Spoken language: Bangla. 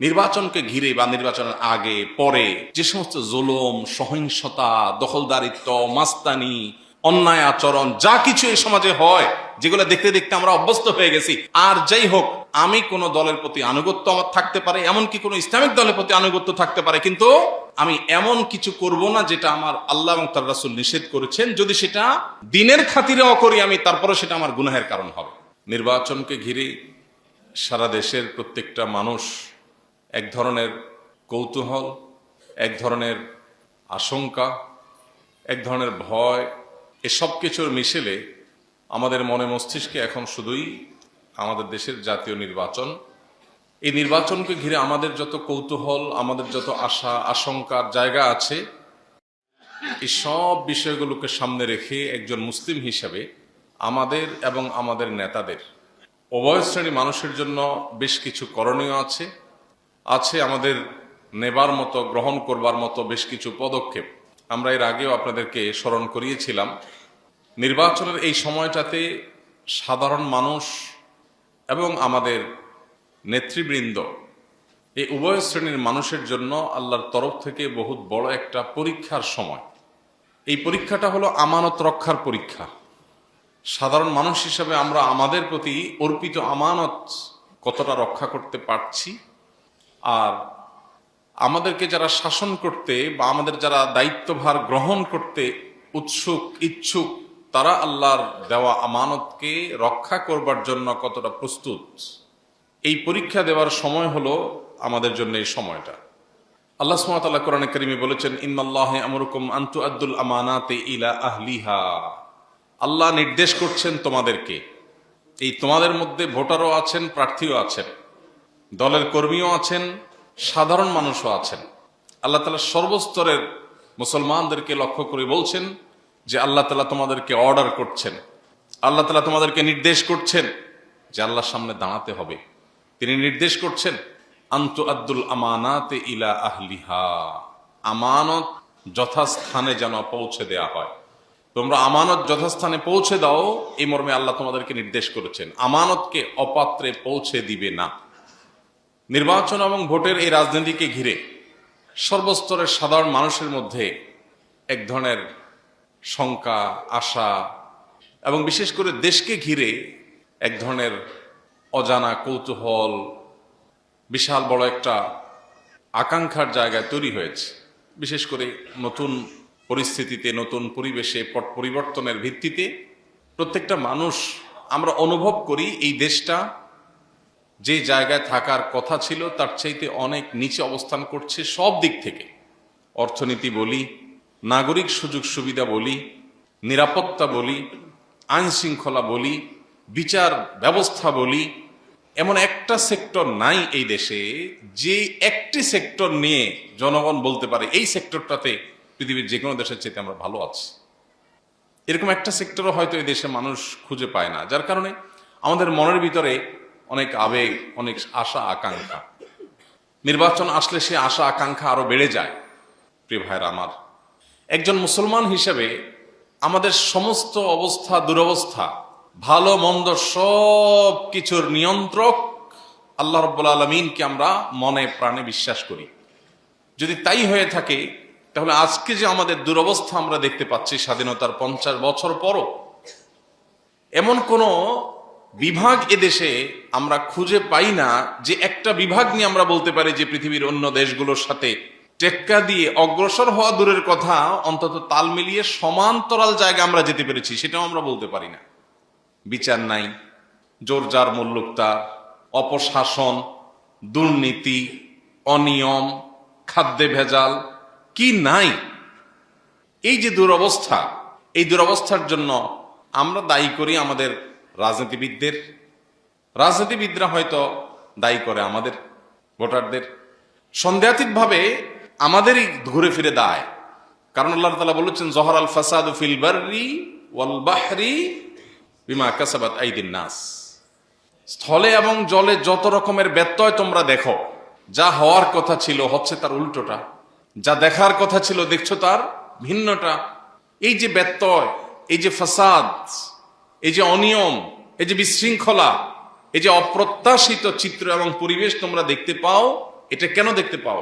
নির্বাচনকে ঘিরে বা নির্বাচনের আগে, পরে যে সমস্ত জুলুম, সহিংসতা, দখলদারিত্ব, মাস্তানি, অন্যায় আচরণ, যা কিছু এই সমাজে হয়, যেগুলো দেখতে দেখতে আমরা অভ্যস্ত হয়ে গেছি, আর যাই হোক, আমি কোন দলের প্রতি আনুগত্য আমার থাকতে পারে, এমনকি কোনো ইসলামিক দলের প্রতি আনুগত্য থাকতে পারে, কিন্তু আমি এমন কিছু করব না যেটা আমার আল্লাহ এবং তার রাসুল নিষেধ করেছেন। যদি সেটা দিনের খাতিরেও করি আমি, তারপরে সেটা আমার গুনাহের কারণ হবে। নির্বাচনকে ঘিরে সারা দেশের প্রত্যেকটা মানুষ এক ধরনের কৌতূহল, এক ধরনের আশঙ্কা, এক ধরনের ভয় এসব কিছুর মিশেলে আমাদের মনে মস্তিষ্কে এখন শুধুই আমাদের দেশের জাতীয় নির্বাচন। এই নির্বাচনকে ঘিরে আমাদের যত কৌতূহল, আমাদের যত আশা, আশঙ্কার জায়গা আছে, এই সব বিষয়গুলোকে সামনে রেখে একজন মুসলিম হিসাবে আমাদের এবং আমাদের নেতাদের উভয় শ্রেণি মানুষের জন্য বেশ কিছু করণীয় আছে। আছে আমাদের নেবার মতো, গ্রহণ করবার মতো বেশ কিছু পদক্ষেপ। আমরা এর আগেও আপনাদেরকে স্মরণ করিয়েছিলাম। নির্বাচনের এই সময়টাতে সাধারণ মানুষ এবং আমাদের নেতৃবৃন্দ, এই উভয় শ্রেণির মানুষের জন্য আল্লাহর তরফ থেকে বহুত বড় একটা পরীক্ষার সময়। এই পরীক্ষাটা হলো আমানত রক্ষার পরীক্ষা। সাধারণ মানুষ হিসাবে আমরা আমাদের প্রতি অর্পিত আমানত কতটা রক্ষা করতে পারছি আর আমাদেরকে যারা শাসন করতে বা আমাদের যারা দায়িত্বভার গ্রহণ করতে উৎসুক, ইচ্ছুক, তারা আল্লাহর দেওয়া আমানতকে রক্ষা করবার জন্য কতটা প্রস্তুত? এই পরীক্ষা দেওয়ার সময় হলো আমাদের জন্য এই সময়টা। আল্লাহ সুমাতাল্লাহ কোরআন করিমে বলেছেন, ইন্নাল্লাহ আমরুকুম আন্তু আব্দুল আমানাতে ইলা আহলিহা। আল্লাহ নির্দেশ করছেন তোমাদেরকে। এই তোমাদের মধ্যে ভোটারও আছেন, প্রার্থীও আছেন। দলের কর্মীও আছেন, সাধারণ মানুষও আছেন। আল্লাহ তালা সর্বস্তরের মুসলমানদেরকে লক্ষ্য করে বলছেন যে আল্লাহ তালা তোমাদেরকে অর্ডার করছেন। আল্লাহ তালা তোমাদেরকে নির্দেশ করছেন যে আল্লাহর সামনে দাঁড়াতে হবে। তিনি নির্দেশ করছেন, আন্তু আব্দুল আমানাতে ইলা আহলিহা। আমানত যথাস্থানে যেন পৌঁছে দেয়া হয়। তোমরা আমানত যথাস্থানে পৌঁছে দাও, এই মর্মে আল্লাহ তোমাদেরকে নির্দেশ করেছেন। আমানতকে অপাত্রে পৌঁছে দিবে না। নির্বাচন এবং ভোটের এই রাজনীতিকে ঘিরে সর্বস্তরের সাধারণ মানুষের মধ্যে এক ধরনের শঙ্কা, আশা এবং বিশেষ করে দেশকে ঘিরে এক ধরনের অজানা কৌতূহল, বিশাল বড় একটা আকাঙ্ক্ষার জায়গায় তৈরি হয়েছে। বিশেষ করে নতুন পরিস্থিতিতে, নতুন পরিবেশে, পট পরিবর্তনের ভিত্তিতে প্রত্যেকটা মানুষ আমরা অনুভব করি এই দেশটা যে জায়গায় থাকার কথা ছিল, তার চাইতে অনেক নিচে অবস্থান করছে সব দিক থেকে। অর্থনীতি বলি, নাগরিক সুযোগ সুবিধা বলি, নিরাপত্তা বলি, আইন শৃঙ্খলা বলি, বিচার ব্যবস্থা বলি, এমন একটা সেক্টর নাই এই দেশে যে একটি সেক্টর নিয়ে জনগণ বলতে পারে, এই সেক্টরটাতে পৃথিবীর যে কোনো দেশের চাইতে আমরা ভালো আছি। এরকম একটা সেক্টরও হয়তো এই দেশে মানুষ খুঁজে পায় না, যার কারণে আমাদের মনের ভিতরে অনেক আবেগ, অনেক আশা, আকাঙ্ক্ষা। নির্বাচন আসলে সে আশা, আকাঙ্ক্ষা আরও বেড়ে যায়, প্রিয় ভাইরা আমার। একজন মুসলমান হিসেবে আমাদের সমস্ত অবস্থা, দুরবস্থা, ভালো, মন্দ সব কিছুর নিয়ন্ত্রক আল্লাহ রব্বুল আলমিনকে আমরা মনে, প্রাণে বিশ্বাস করি। যদি তাই হয়ে থাকে, তাহলে আজকে যে আমাদের দুরবস্থা আমরা দেখতে পাচ্ছি স্বাধীনতার পঞ্চাশ বছর পরও, এমন কোনো বিভাগ এদেশে আমরা খুঁজে পাই না যে একটা বিভাগ নিয়ে আমরা বলতে পারি যে পৃথিবীর অন্য দেশগুলোর সাথে টেক্কা দিয়ে অগ্রসর হওয়া দূরের কথা, অন্তত তাল মিলিয়ে সমান্তরাল জায়গা আমরা যেতে পেরেছি, সেটাও আমরা বলতে পারি না। বিচার নাই জোর যার মূল্যুক্তা অপশাসন, দুর্নীতি, অনিয়ম, খাদ্যে ভেজাল, কি নাই? এই যে দুরবস্থা, এই দুরবস্থার জন্য আমরা দায়ী করি আমাদের রাজনীতিবিদদের। রাজনীতিবিদরা হয়তো দায়ী করে আমাদের, ভোটারদের। সন্দেহাতীতভাবে আমাদেরই ঘুরে ফিরে দায়। কারণ আল্লাহ তালা বলেছেন, জহর আল ফাসাদ ফিল বাররি ওয়াল বাহরি বিমা কাসাবাত আইদিন নাস। স্থলে এবং জলে যত রকমের ব্যত্যয় তোমরা দেখো, যা হওয়ার কথা ছিল হচ্ছে তার উল্টোটা। যা দেখার কথা ছিল দেখছ তার ভিন্নটা। এই যে ব্যত্যয়, এই যে ফাসাদ এই যে অনিয়ম, এই যে বিশৃঙ্খলা, এই যে অপ্রত্যাশিত চিত্র এবং পরিবেশ তোমরা দেখতে পাও, এটা কেন দেখতে পাও?